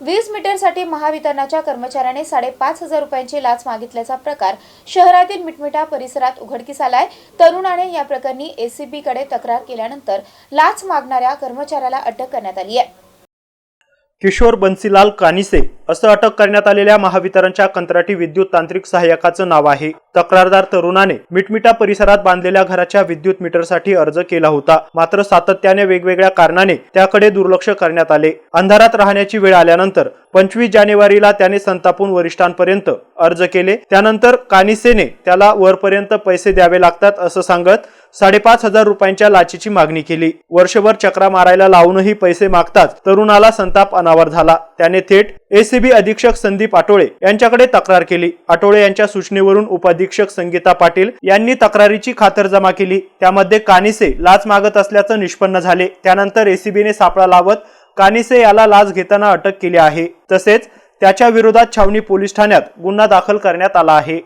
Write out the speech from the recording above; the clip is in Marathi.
वीज मीटरसाठी महावितरणाच्या कर्मचाऱ्याने साडेपाच हजार रुपयांची लाच मागितल्याचा प्रकार शहरातील मिटमिटा परिसरात उघडकीस आलाय. तरुणाने या प्रकरणी एसीबीकडे तक्रार केल्यानंतर लाच मागणाऱ्या कर्मचाऱ्याला अटक करण्यात आली आहे. किशोर बन्सीलाल कानिसे असं अटक करण्यात आलेल्या महावितरणच्या कंत्राटी विद्युत तांत्रिक सहाय्यकाचं नाव आहे. तक्रारदार तरुणाने मिटमिटा परिसरात बांधलेल्या घराच्या विद्युत मीटरसाठी अर्ज केला होता. मात्र सातत्याने वेगवेगळ्या कारणाने त्याकडे दुर्लक्ष करण्यात आले. अंधारात राहण्याची वेळ आल्यानंतर पंचवीस जानेवारीला त्याने संतापून वरिष्ठांपर्यंत अर्ज केले. त्यानंतर कानिसेने त्याला वरपर्यंत पैसे द्यावे लागतात असं सांगत साडेपाच हजार रुपयांच्या लाचेची मागणी केली. वर्षभर चक्रा मारायला लावूनही पैसे मागताच तरुणाला संताप अनावर झाला. त्याने थेट एसीबी अधीक्षक संदीप आटोळे यांच्याकडे तक्रार केली. आटोळे यांच्या सूचनेवरून उपाधीक्षक संगीता पाटील यांनी तक्रारीची खातरजमा केली. त्यामध्ये कानिसे लाच मागत असल्याचं निष्पन्न झाले. त्यानंतर एसीबीने सापळा लावत कानिसे याला लाच घेताना अटक केली आहे. तसेच त्याच्या विरोधात छावणी पोलीस ठाण्यात गुन्हा दाखल करण्यात आला आहे.